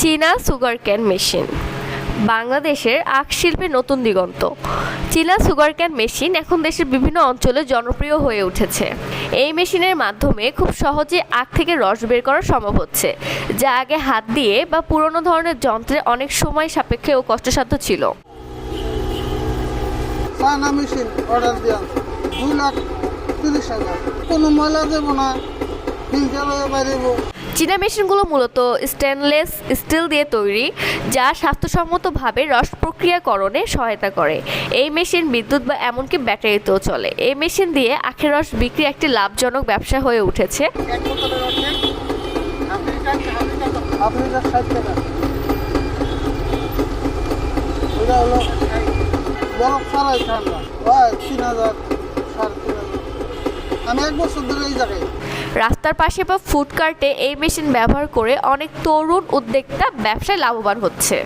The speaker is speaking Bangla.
চীনা সুগার ক্যান মেশিন। বাংলাদেশের আখ শিল্পে নতুন দিগন্ত। চীনা সুগার ক্যান মেশিন এখন দেশের বিভিন্ন অঞ্চলে জনপ্রিয় হয়ে উঠেছে। এই মেশিনের মাধ্যমে খুব সহজে আখ থেকে রস বের করা সম্ভব হচ্ছে, যা আগে হাত দিয়ে বা পুরনো ধরনের যন্ত্রে অনেক সময় সাপেক্ষে ও কষ্টসাধ্য ছিল। কোনো ময়লা দেবো না চীনা মেশিনগুলো মূলত স্টেনলেস স্টিল দিয়ে তৈরি, যা স্বাস্থ্যসম্মতভাবে রস প্রক্রিয়াকরণে সহায়তা করে। এই মেশিন বিদ্যুৎ বা এমনকি ব্যাটারিতেও চলে। এই মেশিন দিয়ে আখের রস বিক্রি একটি লাভজনক ব্যবসা হয়ে উঠেছে। তিন হাজার সাড়ে তিন রাস্তার পাশে বা ফুডকার্টে এই মেশিন ব্যবহার করে অনেক তরুণ উদ্যোক্তা ব্যবসায় লাভবান হচ্ছে।